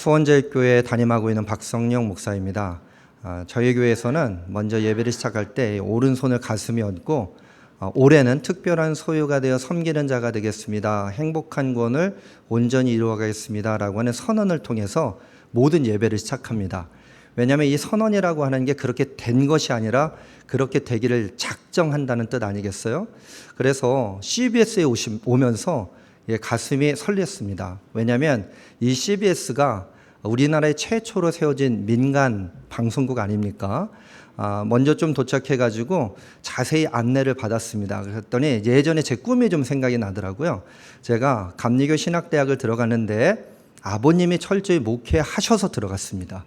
수원제일교회 담임하고 있는 박성영 목사입니다. 어, 저희 교회에서는 먼저 예배를 시작할 때 오른손을 가슴에 얹고 어, 올해는 특별한 소유가 되어 섬기는 자가 되겠습니다. 행복한 권을 온전히 이루어가겠습니다 라고 하는 선언을 통해서 모든 예배를 시작합니다. 왜냐하면 이 선언이라고 하는 게 그렇게 된 것이 아니라 그렇게 되기를 작정한다는 뜻 아니겠어요? 그래서 CBS에 오시, 오면서 예, 가슴이 설렜습니다. 왜냐하면 이 CBS가 우리나라의 최초로 세워진 민간 방송국 아닙니까? 아, 먼저 좀 도착해가지고 자세히 안내를 받았습니다. 그랬더니 예전에 제 꿈이 좀 생각이 나더라고요. 제가 감리교 신학대학을 들어갔는데 아버님이 철저히 목회하셔서 들어갔습니다.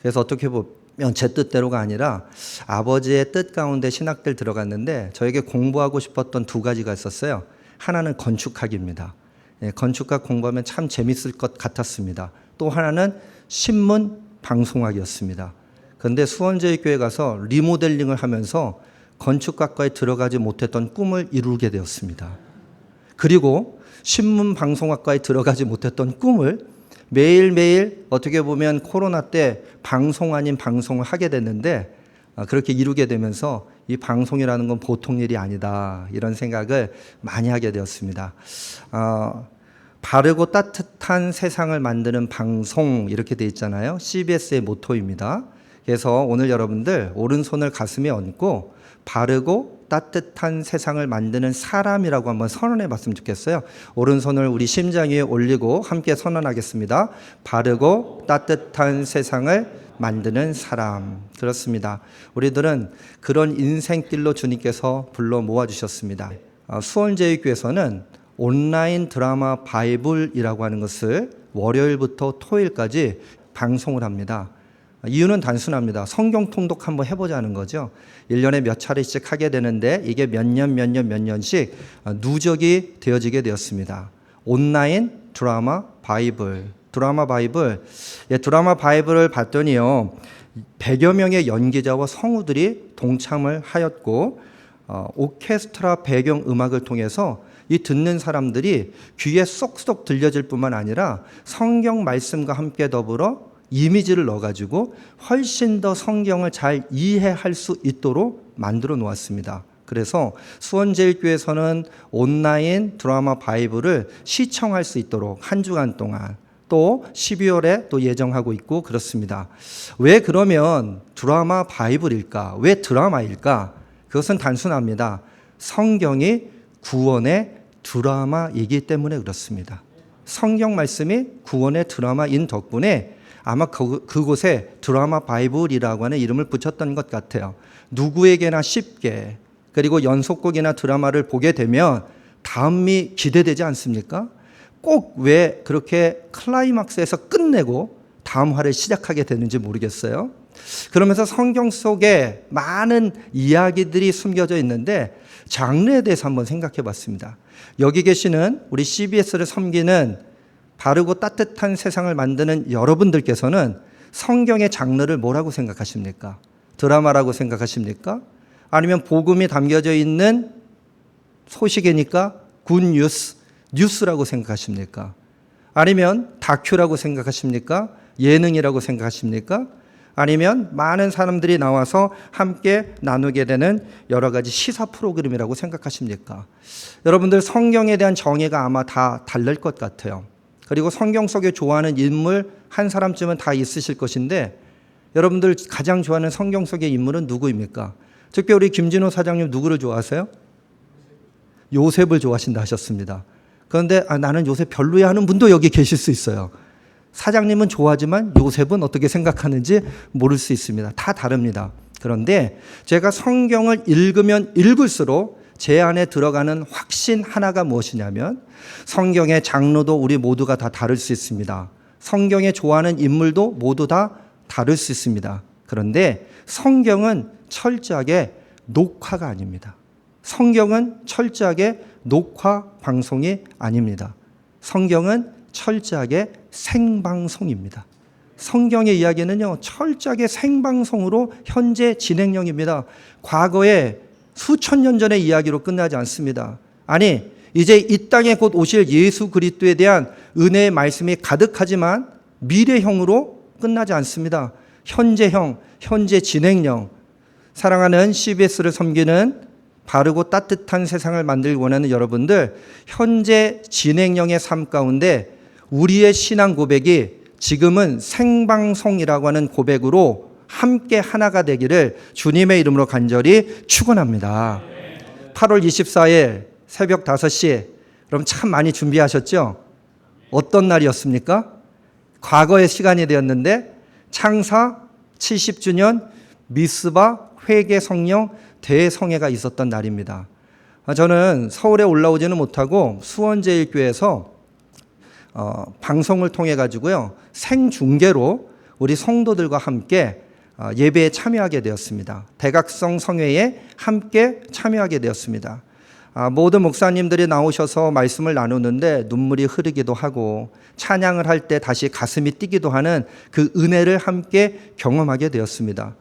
그래서 어떻게 보면 제 뜻대로가 아니라 아버지의 뜻 가운데 신학들 들어갔는데 저에게 공부하고 싶었던 두 가지가 있었어요. 하나는 건축학입니다. 예, 건축학 공부하면 참 재밌을 것 같았습니다. 또 하나는 신문 방송학이었습니다. 그런데 수원제일 교회 가서 리모델링을 하면서 건축학과에 들어가지 못했던 꿈을 이루게 되었습니다. 그리고 신문 방송학과에 들어가지 못했던 꿈을 매일매일 어떻게 보면 코로나 때 방송 아닌 방송을 하게 됐는데 아, 그렇게 이루게 되면서 이 방송이라는 건 보통 일이 아니다 이런 생각을 많이 하게 되었습니다. 어, 바르고 따뜻한 세상을 만드는 방송 이렇게 돼 있잖아요. CBS의 모토입니다. 그래서 오늘 여러분들 오른손을 가슴에 얹고 바르고 따뜻한 세상을 만드는 사람이라고 한번 선언해 봤으면 좋겠어요. 오른손을 우리 심장 위에 올리고 함께 선언하겠습니다. 바르고 따뜻한 세상을 만드는 사람. 그렇습니다. 우리들은 그런 인생길로 주님께서 불러 모아 주셨습니다. 어, 수원제일교회에서는 온라인 드라마 바이블이라고 하는 것을 월요일부터 토요일까지 방송을 합니다. 이유는 단순합니다. 성경 통독 한번 해보자는 거죠. 1년에 몇 차례씩 하게 되는데 이게 몇 년, 몇 년, 몇 년씩 누적이 되어지게 되었습니다. 온라인 드라마 바이블. 드라마 바이블. 예, 드라마 바이블을 봤더니요. 100여 명의 연기자와 성우들이 동참을 하였고, 어, 오케스트라 배경 음악을 통해서 이 듣는 사람들이 귀에 쏙쏙 들려질 뿐만 아니라 성경 말씀과 함께 더불어 이미지를 넣어가지고 훨씬 더 성경을 잘 이해할 수 있도록 만들어 놓았습니다. 그래서 수원제일교회에서는 온라인 드라마 바이블을 시청할 수 있도록 한 주간 동안 또 12월에 또 예정하고 있고 그렇습니다. 왜 그러면 드라마 바이블일까? 왜 드라마일까? 그것은 단순합니다. 성경이 구원의 드라마이기 때문에 그렇습니다. 성경 말씀이 구원의 드라마인 덕분에 아마 그, 그곳에 드라마 바이블이라고 하는 이름을 붙였던 것 같아요. 누구에게나 쉽게 그리고 연속곡이나 드라마를 보게 되면 다음이 기대되지 않습니까? 꼭 왜 그렇게 클라이막스에서 끝내고 다음 화를 시작하게 되는지 모르겠어요. 그러면서 성경 속에 많은 이야기들이 숨겨져 있는데 장르에 대해서 한번 생각해 봤습니다. 여기 계시는 우리 CBS를 섬기는 바르고 따뜻한 세상을 만드는 여러분들께서는 성경의 장르를 뭐라고 생각하십니까? 드라마라고 생각하십니까? 아니면 복음이 담겨져 있는 소식이니까 굿 뉴스, 뉴스라고 생각하십니까? 아니면 다큐라고 생각하십니까? 예능이라고 생각하십니까? 아니면 많은 사람들이 나와서 함께 나누게 되는 여러 가지 시사 프로그램이라고 생각하십니까? 여러분들 성경에 대한 정의가 아마 다 다를 것 같아요. 그리고 성경 속에 좋아하는 인물 한 사람쯤은 다 있으실 것인데 여러분들 가장 좋아하는 성경 속의 인물은 누구입니까? 특히 우리 김진호 사장님 누구를 좋아하세요? 요셉을 좋아하신다 하셨습니다. 그런데 아, 나는 요셉 별로야 하는 분도 여기 계실 수 있어요. 사장님은 좋아하지만 요셉은 어떻게 생각하는지 모를 수 있습니다. 다 다릅니다. 그런데 제가 성경을 읽으면 읽을수록 제 안에 들어가는 확신 하나가 무엇이냐면 성경의 장르도 우리 모두가 다 다를 수 있습니다. 성경에 좋아하는 인물도 모두 다 다를 수 있습니다. 그런데 성경은 철저하게 녹화가 아닙니다. 성경은 철저하게 녹화 방송이 아닙니다. 성경은 철저하게 생방송입니다. 성경의 이야기는요, 철저하게 생방송으로 현재 진행형입니다. 과거에 수천 년 전의 이야기로 끝나지 않습니다. 아니, 이제 이 땅에 곧 오실 예수 그리스도에 대한 은혜의 말씀이 가득하지만 미래형으로 끝나지 않습니다. 현재형, 현재 진행형. 사랑하는 CBS를 섬기는 바르고 따뜻한 세상을 만들기 원하는 여러분들, 현재 진행형의 삶 가운데 우리의 신앙 고백이 지금은 생방송이라고 하는 고백으로 함께 하나가 되기를 주님의 이름으로 간절히 축원합니다. 8월 24일 새벽 5시 여러분 참 많이 준비하셨죠? 어떤 날이었습니까? 과거의 시간이 되었는데 창사 70주년 미스바 회개 성령 대성회가 있었던 날입니다. 아, 저는 서울에 올라오지는 못하고 수원제일교회에서 어, 방송을 통해 가지고요 생중계로 우리 성도들과 함께 어, 예배에 참여하게 되었습니다. 대각성 성회에 함께 참여하게 되었습니다. 아, 모든 목사님들이 나오셔서 말씀을 나누는데 눈물이 흐르기도 하고 찬양을 할 때 다시 가슴이 뛰기도 하는 그 은혜를 함께 경험하게 되었습니다.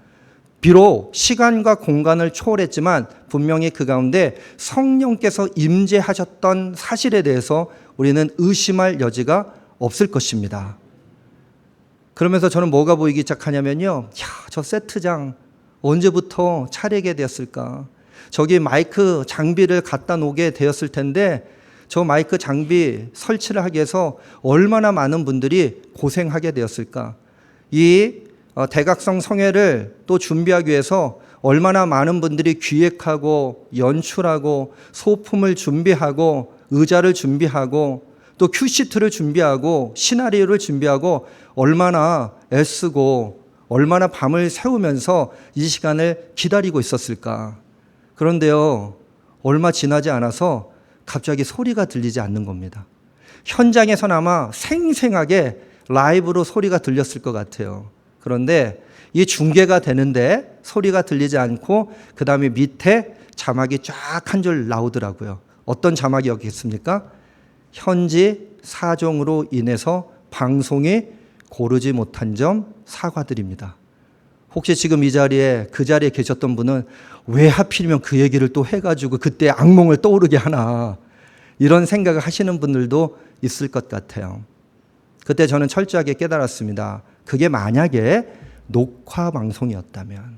비록 시간과 공간을 초월했지만 분명히 그 가운데 성령께서 임재하셨던 사실에 대해서 우리는 의심할 여지가 없을 것입니다. 그러면서 저는 뭐가 보이기 시작하냐면요. 야, 저 세트장 언제부터 차리게 되었을까? 저기 마이크 장비를 갖다 놓게 되었을 텐데 저 마이크 장비 설치를 하기 위해서 얼마나 많은 분들이 고생하게 되었을까? 이 어, 대각성 성회를 또 준비하기 위해서 얼마나 많은 분들이 기획하고 연출하고 소품을 준비하고 의자를 준비하고 또 큐시트를 준비하고 시나리오를 준비하고 얼마나 애쓰고 얼마나 밤을 새우면서 이 시간을 기다리고 있었을까. 그런데요, 얼마 지나지 않아서 갑자기 소리가 들리지 않는 겁니다. 현장에선 아마 생생하게 라이브로 소리가 들렸을 것 같아요. 그런데 이 중계가 되는데 소리가 들리지 않고 그 다음에 밑에 자막이 쫙 한 줄 나오더라고요. 어떤 자막이었겠습니까? 현지 사정으로 인해서 방송에 고르지 못한 점 사과드립니다. 혹시 지금 이 자리에 그 자리에 계셨던 분은 왜 하필이면 그 얘기를 또 해가지고 그때 악몽을 떠오르게 하나 이런 생각을 하시는 분들도 있을 것 같아요. 그때 저는 철저하게 깨달았습니다. 그게 만약에 녹화 방송이었다면,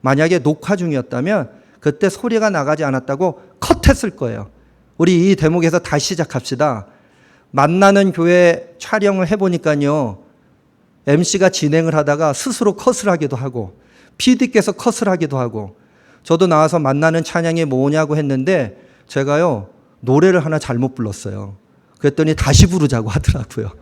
만약에 녹화 중이었다면 그때 소리가 나가지 않았다고 컷했을 거예요. 우리 이 대목에서 다시 시작합시다. 만나는 교회 촬영을 해보니까요. MC가 진행을 하다가 스스로 컷을 하기도 하고, PD께서 컷을 하기도 하고, 저도 나와서 만나는 찬양이 뭐냐고 했는데, 제가요, 노래를 하나 잘못 불렀어요. 그랬더니 다시 부르자고 하더라고요.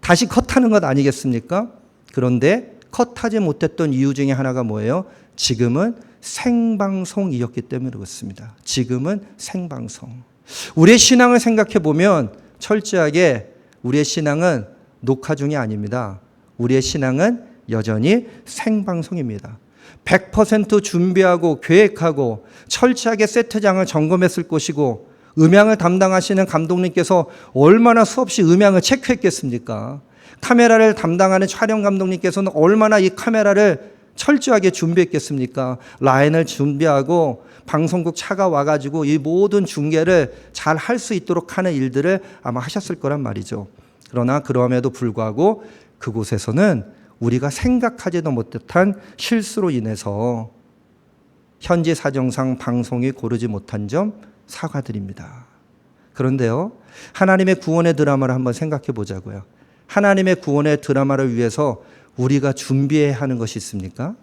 다시 컷하는 것 아니겠습니까? 그런데 컷하지 못했던 이유 중에 하나가 뭐예요? 지금은 생방송이었기 때문에 그렇습니다. 지금은 생방송. 우리의 신앙을 생각해 보면 철저하게 우리의 신앙은 녹화 중이 아닙니다. 우리의 신앙은 여전히 생방송입니다. 100% 준비하고 계획하고 철저하게 세트장을 점검했을 것이고 음향을 담당하시는 감독님께서 얼마나 수없이 음향을 체크했겠습니까? 카메라를 담당하는 촬영 감독님께서는 얼마나 이 카메라를 철저하게 준비했겠습니까? 라인을 준비하고 방송국 차가 와가지고 이 모든 중계를 잘 할 수 있도록 하는 일들을 아마 하셨을 거란 말이죠. 그러나 그럼에도 불구하고 그곳에서는 우리가 생각하지도 못한 실수로 인해서 현지 사정상 방송이 고르지 못한 점 사과드립니다. 그런데요, 하나님의 구원의 드라마를 한번 생각해 보자고요. 하나님의 구원의 드라마를 위해서 우리가 준비해야 하는 것이 있습니까?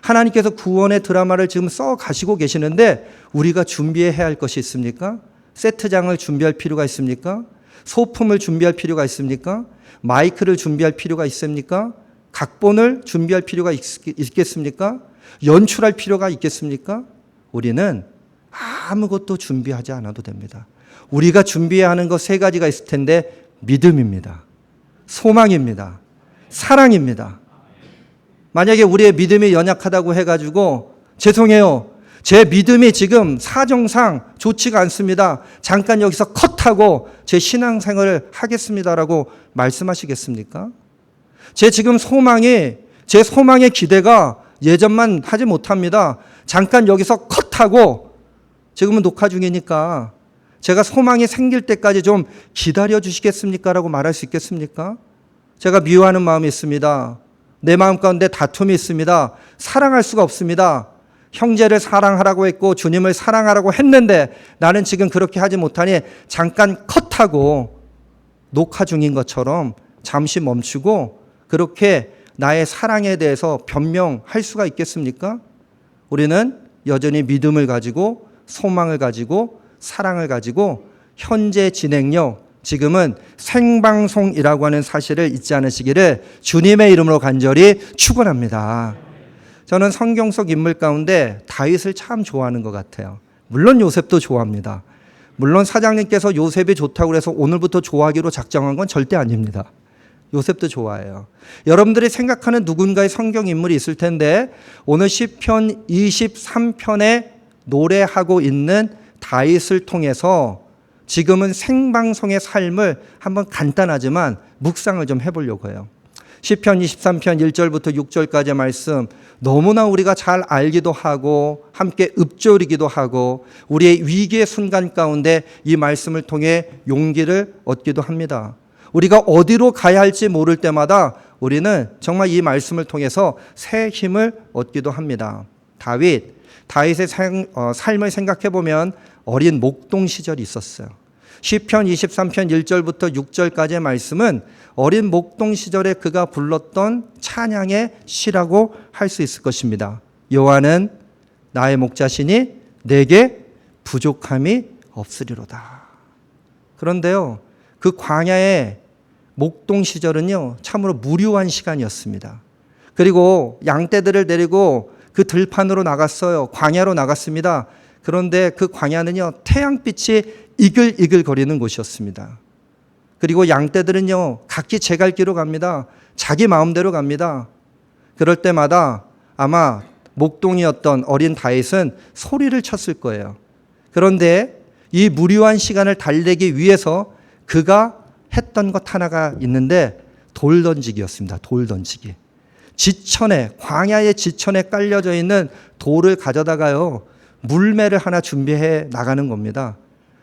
하나님께서 구원의 드라마를 지금 써 가시고 계시는데 우리가 준비해야 할 것이 있습니까? 세트장을 준비할 필요가 있습니까? 소품을 준비할 필요가 있습니까? 마이크를 준비할 필요가 있습니까? 각본을 준비할 필요가 있, 있겠습니까? 연출할 필요가 있겠습니까? 우리는 아무것도 준비하지 않아도 됩니다. 우리가 준비해야 하는 것 세 가지가 있을 텐데 믿음입니다. 소망입니다. 사랑입니다. 만약에 우리의 믿음이 연약하다고 해가지고 죄송해요. 제 믿음이 지금 사정상 좋지가 않습니다. 잠깐 여기서 컷하고 제 신앙생활을 하겠습니다라고 말씀하시겠습니까? 제 지금 소망이 제 소망의 기대가 예전만 하지 못합니다. 잠깐 여기서 컷하고 지금은 녹화 중이니까 제가 소망이 생길 때까지 좀 기다려 주시겠습니까? 라고 말할 수 있겠습니까? 제가 미워하는 마음이 있습니다. 내 마음 가운데 다툼이 있습니다. 사랑할 수가 없습니다. 형제를 사랑하라고 했고 주님을 사랑하라고 했는데 나는 지금 그렇게 하지 못하니 잠깐 컷하고 녹화 중인 것처럼 잠시 멈추고 그렇게 나의 사랑에 대해서 변명할 수가 있겠습니까? 우리는 여전히 믿음을 가지고 소망을 가지고 사랑을 가지고 현재 진행력 지금은 생방송이라고 하는 사실을 잊지 않으시기를 주님의 이름으로 간절히 축원합니다. 저는 성경 속 인물 가운데 다윗을 참 좋아하는 것 같아요. 물론 요셉도 좋아합니다. 물론 사장님께서 요셉이 좋다고 해서 오늘부터 좋아하기로 작정한 건 절대 아닙니다. 요셉도 좋아해요. 여러분들이 생각하는 누군가의 성경 인물이 있을 텐데 오늘 시편 23편에 노래하고 있는 다윗을 통해서 지금은 생방송의 삶을 한번 간단하지만 묵상을 좀 해보려고 해요. 시편 23편 1절부터 6절까지의 말씀 너무나 우리가 잘 알기도 하고 함께 읊조리기도 하고 우리의 위기의 순간 가운데 이 말씀을 통해 용기를 얻기도 합니다. 우리가 어디로 가야 할지 모를 때마다 우리는 정말 이 말씀을 통해서 새 힘을 얻기도 합니다. 다윗, 다윗의 생, 어, 삶을 생각해 보면 어린 목동 시절이 있었어요. 시편 23편 1절부터 6절까지의 말씀은 어린 목동 시절에 그가 불렀던 찬양의 시라고 할 수 있을 것입니다. 여호와는 나의 목자시니 내게 부족함이 없으리로다. 그런데요. 그 광야의 목동 시절은요. 참으로 무료한 시간이었습니다. 그리고 양떼들을 데리고 그 들판으로 나갔어요. 광야로 나갔습니다. 그런데 그 광야는요. 태양빛이 이글이글 거리는 곳이었습니다. 그리고 양떼들은요, 각기 제 갈 길로 갑니다. 자기 마음대로 갑니다. 그럴 때마다 아마 목동이었던 어린 다윗은 소리를 쳤을 거예요. 그런데 이 무료한 시간을 달래기 위해서 그가 했던 것 하나가 있는데 돌 던지기였습니다. 돌 던지기. 지천에, 광야의 지천에 깔려져 있는 돌을 가져다가요, 물매를 하나 준비해 나가는 겁니다.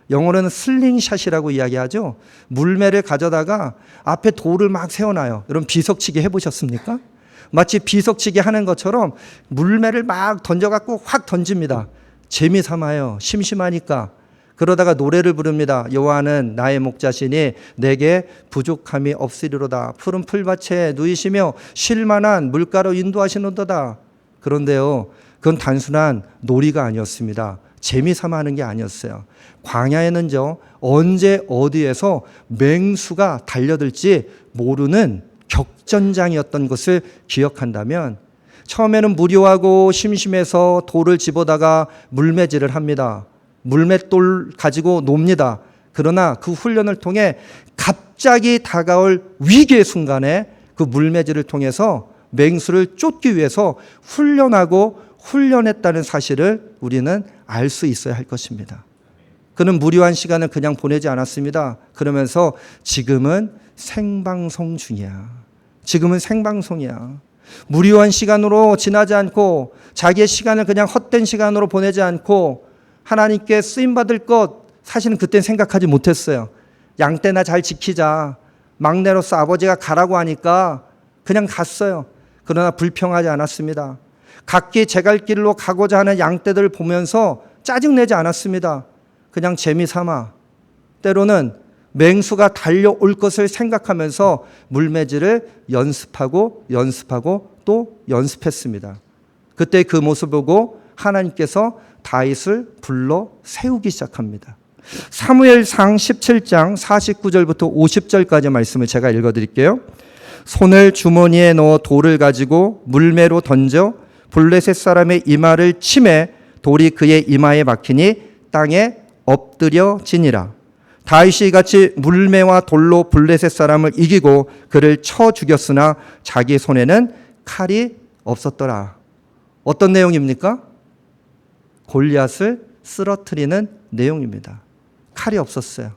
영어로는 슬링샷이라고 이야기하죠. 물매를 가져다가 앞에 돌을 막 세워놔요. 여러분 비석치기 해보셨습니까? 마치 비석치기 하는 것처럼 물매를 막 던져갖고 확 던집니다. 재미 삼아요. 심심하니까. 그러다가 노래를 부릅니다. 여호와는 나의 목자시니 내게 부족함이 없으리로다. 푸른 풀밭에 누이시며 쉴만한 물가로 인도하시는도다. 그런데요, 그건 단순한 놀이가 아니었습니다. 재미 삼아 하는 게 아니었어요. 광야에는요, 언제 어디에서 맹수가 달려들지 모르는 격전장이었던 것을 기억한다면 처음에는 무료하고 심심해서 돌을 집어다가 물매질을 합니다. 물맷돌 가지고 놉니다. 그러나 그 훈련을 통해 갑자기 다가올 위기의 순간에 그 물매질을 통해서 맹수를 쫓기 위해서 훈련하고 훈련했다는 사실을 우리는 알 수 있어야 할 것입니다. 그는 무료한 시간을 그냥 보내지 않았습니다. 그러면서 지금은 생방송 중이야. 지금은 생방송이야. 무료한 시간으로 지나지 않고 자기의 시간을 그냥 헛된 시간으로 보내지 않고 하나님께 쓰임 받을 것 사실은 그때 생각하지 못했어요. 양떼나 잘 지키자. 막내로서 아버지가 가라고 하니까 그냥 갔어요. 그러나 불평하지 않았습니다. 각기 제 갈 길로 가고자 하는 양떼들을 보면서 짜증내지 않았습니다. 그냥 재미 삼아 때로는 맹수가 달려올 것을 생각하면서 물매질을 연습하고 연습하고 또 연습했습니다. 그때 그 모습 보고 하나님께서 다윗을 불러 세우기 시작합니다. 사무엘상 17장 49절부터 50절까지 말씀을 제가 읽어 드릴게요. 손을 주머니에 넣어 돌을 가지고 물매로 던져 블레셋 사람의 이마를 치매 돌이 그의 이마에 막히니 땅에 엎드려지니라. 다윗이 같이 물매와 돌로 블레셋 사람을 이기고 그를 쳐 죽였으나 자기 손에는 칼이 없었더라. 어떤 내용입니까? 골리앗을 쓰러뜨리는 내용입니다. 칼이 없었어요.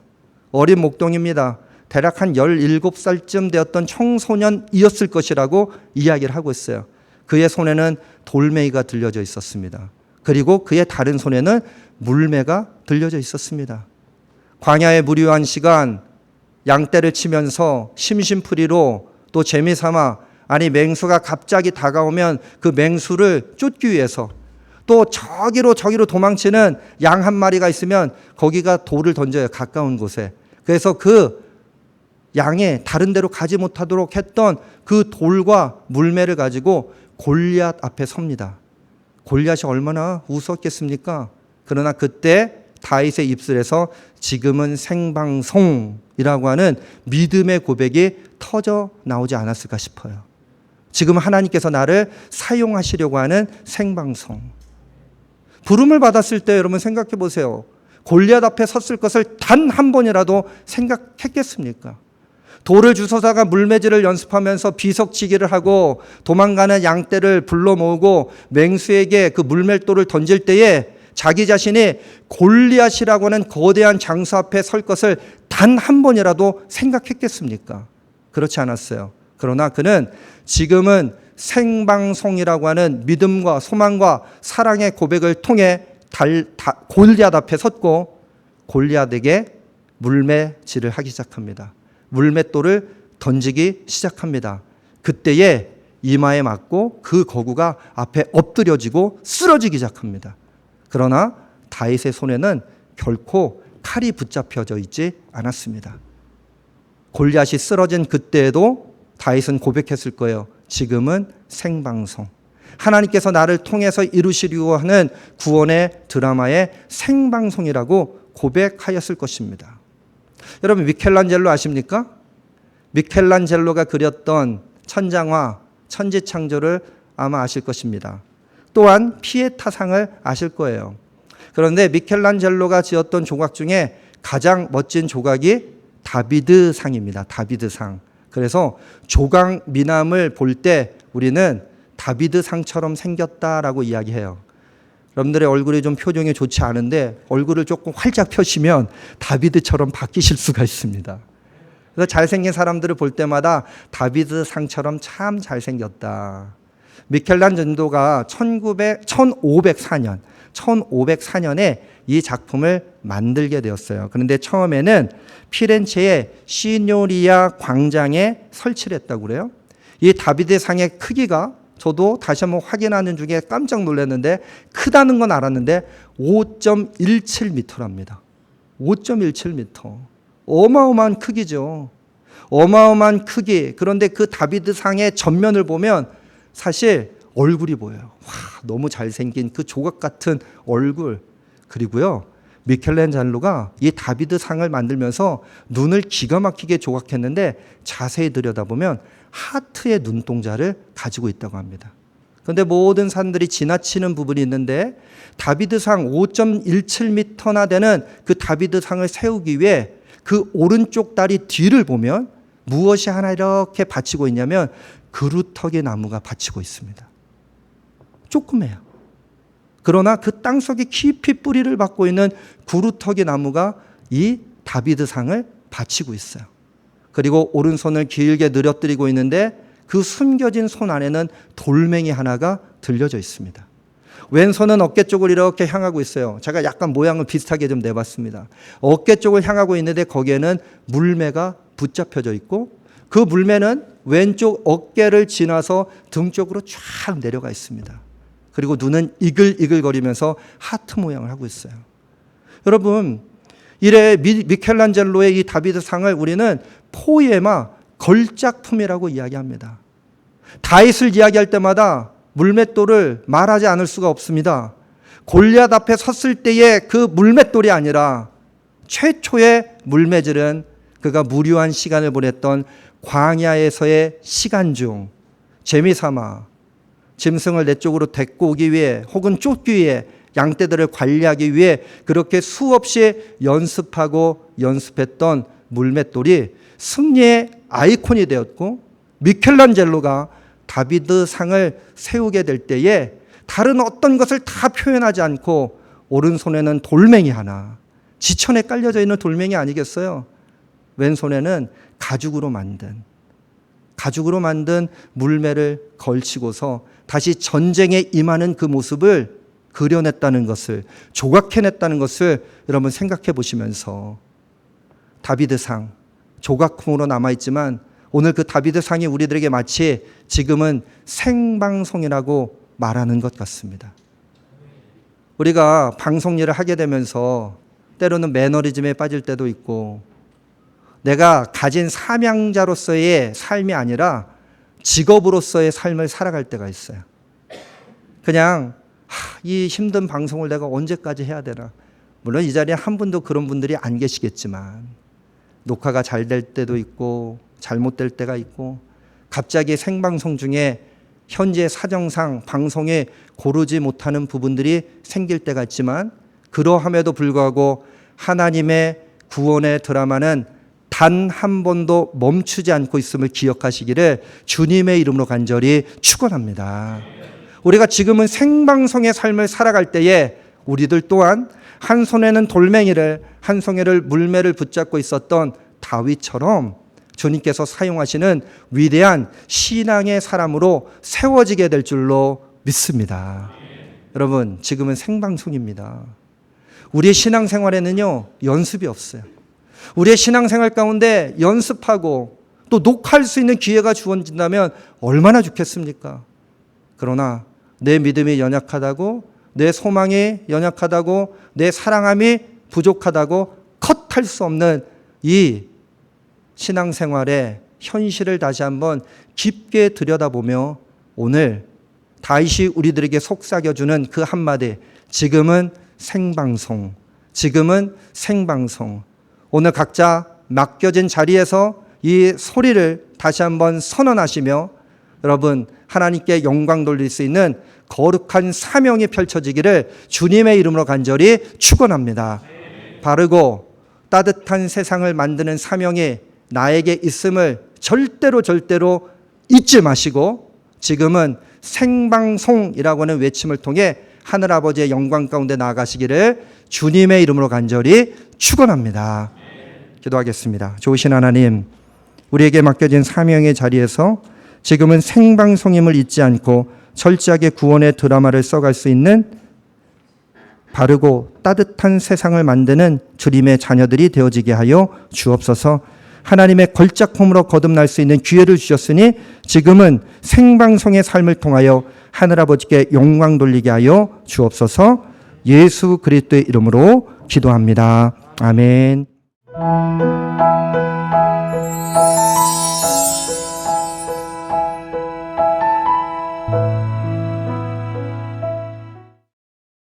어린 목동입니다. 대략 한 17살쯤 되었던 청소년이었을 것이라고 이야기를 하고 있어요. 그의 손에는 돌멩이가 들려져 있었습니다. 그리고 그의 다른 손에는 물매가 들려져 있었습니다. 광야의 무료한 시간 양떼를 치면서 심심풀이로 또 재미삼아 아니 맹수가 갑자기 다가오면 그 맹수를 쫓기 위해서 또 저기로 저기로 도망치는 양 한 마리가 있으면 거기가 돌을 던져요 가까운 곳에 그래서 그 양의 다른 데로 가지 못하도록 했던 그 돌과 물매를 가지고 골리앗 앞에 섭니다. 골리앗이 얼마나 우스웠겠습니까? 그러나 그때 다윗의 입술에서 지금은 생방송이라고 하는 믿음의 고백이 터져 나오지 않았을까 싶어요. 지금 하나님께서 나를 사용하시려고 하는 생방송. 부름을 받았을 때 여러분 생각해 보세요. 골리앗 앞에 섰을 것을 단 한 번이라도 생각했겠습니까? 돌을 주서다가 물매질을 연습하면서 비석치기를 하고 도망가는 양떼를 불러 모으고 맹수에게 그 물맷돌을 던질 때에 자기 자신이 골리앗이라고 하는 거대한 장수 앞에 설 것을 단 한 번이라도 생각했겠습니까? 그렇지 않았어요. 그러나 그는 지금은 생방송이라고 하는 믿음과 소망과 사랑의 고백을 통해 달, 다, 골리앗 앞에 섰고 골리앗에게 물매질을 하기 시작합니다. 물맷돌을 던지기 시작합니다. 그때에 이마에 맞고 그 거구가 앞에 엎드려지고 쓰러지기 시작합니다. 그러나 다윗의 손에는 결코 칼이 붙잡혀져 있지 않았습니다. 골리앗이 쓰러진 그때에도 다윗은 고백했을 거예요. 지금은 생방송. 하나님께서 나를 통해서 이루시려고 하는 구원의 드라마의 생방송이라고 고백하였을 것입니다. 여러분 미켈란젤로 아십니까? 미켈란젤로가 그렸던 천장화 천지 창조를 아마 아실 것입니다. 또한 피에타상을 아실 거예요. 그런데 미켈란젤로가 지었던 조각 중에 가장 멋진 조각이 다비드 상입니다. 다비드 상. 그래서 조각 미남을 볼 때 우리는 다비드 상처럼 생겼다라고 이야기해요. 여러분들의 얼굴이 좀 표정이 좋지 않은데 얼굴을 조금 활짝 펴시면 다비드처럼 바뀌실 수가 있습니다. 그래서 잘생긴 사람들을 볼 때마다 다비드 상처럼 참 잘생겼다. 1900, 1504년, 1504년에 이 작품을 만들게 되었어요. 그런데 처음에는 피렌체의 시뇨리아 광장에 설치를 했다고 그래요. 이 다비드 상의 크기가 저도 다시 한번 확인하는 중에 깜짝 놀랐는데 크다는 건 알았는데 5.17m랍니다. 5.17m. 어마어마한 크기죠. 어마어마한 크기. 그런데 그 다비드 상의 전면을 보면 사실 얼굴이 보여요. 와, 너무 잘생긴 그 조각 같은 얼굴. 그리고요. 미켈란젤로가 이 다비드 상을 만들면서 눈을 기가 막히게 조각했는데 자세히 들여다보면 하트의 눈동자를 가지고 있다고 합니다. 그런데 모든 사람들이 지나치는 부분이 있는데 다비드상 5.17m나 되는 그 다비드상을 세우기 위해 그 오른쪽 다리 뒤를 보면 무엇이 하나 이렇게 받치고 있냐면 그루터기 나무가 받치고 있습니다. 조그매요. 그러나 그 땅속에 깊이 뿌리를 받고 있는 구루터기 나무가 이 다비드상을 받치고 있어요. 그리고 오른손을 길게 늘어뜨리고 있는데 그 숨겨진 손 안에는 돌멩이 하나가 들려져 있습니다. 왼손은 어깨 쪽을 이렇게 향하고 있어요. 제가 약간 모양을 비슷하게 좀 내봤습니다. 어깨 쪽을 향하고 있는데 거기에는 물매가 붙잡혀져 있고 그 물매는 왼쪽 어깨를 지나서 등 쪽으로 쫙 내려가 있습니다. 그리고 눈은 이글이글거리면서 하트 모양을 하고 있어요. 여러분, 이래 미, 미켈란젤로의 이 다비드 상을 우리는 포에마 걸작품이라고 이야기합니다. 다윗을 이야기할 때마다 물맷돌을 말하지 않을 수가 없습니다. 골리앗 앞에 섰을 때의 그 물맷돌이 아니라 최초의 물매질은 그가 무료한 시간을 보냈던 광야에서의 시간 중 재미삼아 짐승을 내 쪽으로 데리고 오기 위해 혹은 쫓기 위해 양떼들을 관리하기 위해 그렇게 수없이 연습하고 연습했던 물맷돌이 승리의 아이콘이 되었고 미켈란젤로가 다비드 상을 세우게 될 때에 다른 어떤 것을 다 표현하지 않고 오른손에는 돌멩이 하나 지천에 깔려져 있는 돌멩이 아니겠어요? 왼손에는 가죽으로 만든 가죽으로 만든 물매를 걸치고서 다시 전쟁에 임하는 그 모습을 그려냈다는 것을 조각해냈다는 것을 여러분 생각해 보시면서 다비드상 조각품으로 남아 있지만 오늘 그 다비드 상이 우리들에게 마치 지금은 생방송이라고 말하는 것 같습니다. 우리가 방송 일을 하게 되면서 때로는 매너리즘에 빠질 때도 있고 내가 가진 사명자로서의 삶이 아니라 직업으로서의 삶을 살아갈 때가 있어요. 그냥 하, 이 힘든 방송을 내가 언제까지 해야 되나. 물론 이 자리에 한 분도 그런 분들이 안 계시겠지만 녹화가 잘 될 때도 있고 잘못될 때가 있고 갑자기 생방송 중에 현재 사정상 방송에 고르지 못하는 부분들이 생길 때가 있지만 그러함에도 불구하고 하나님의 구원의 드라마는 단 한 번도 멈추지 않고 있음을 기억하시기를 주님의 이름으로 간절히 축원합니다. 우리가 지금은 생방송의 삶을 살아갈 때에 우리들 또한 한 손에는 돌멩이를 한 손에를 물매를 붙잡고 있었던 다윗처럼 주님께서 사용하시는 위대한 신앙의 사람으로 세워지게 될 줄로 믿습니다. 여러분, 지금은 생방송입니다. 우리의 신앙생활에는요, 연습이 없어요. 우리의 신앙생활 가운데 연습하고 또 녹화할 수 있는 기회가 주어진다면 얼마나 좋겠습니까? 그러나 내 믿음이 연약하다고, 내 소망이 연약하다고, 내 사랑함이 부족하다고 컷할 수 없는 이 신앙생활의 현실을 다시 한번 깊게 들여다보며 오늘 다윗이 우리들에게 속삭여주는 그 한마디, 지금은 생방송, 지금은 생방송. 오늘 각자 맡겨진 자리에서 이 소리를 다시 한번 선언하시며 여러분 하나님께 영광 돌릴 수 있는 거룩한 사명이 펼쳐지기를 주님의 이름으로 간절히 축원합니다. 바르고 따뜻한 세상을 만드는 사명이 나에게 있음을 절대로 절대로 잊지 마시고 지금은 생방송이라고 하는 외침을 통해 하늘 아버지의 영광 가운데 나아가시기를 주님의 이름으로 간절히 축원합니다. 기도하겠습니다. 좋으신 하나님, 우리에게 맡겨진 사명의 자리에서 지금은 생방송임을 잊지 않고 철저하게 구원의 드라마를 써갈 수 있는 바르고 따뜻한 세상을 만드는 주님의 자녀들이 되어지게 하여 주옵소서. 하나님의 걸작품으로 거듭날 수 있는 기회를 주셨으니 지금은 생방송의 삶을 통하여 하늘아버지께 영광 돌리게 하여 주옵소서. 예수 그리스도의 이름으로 기도합니다. 아멘.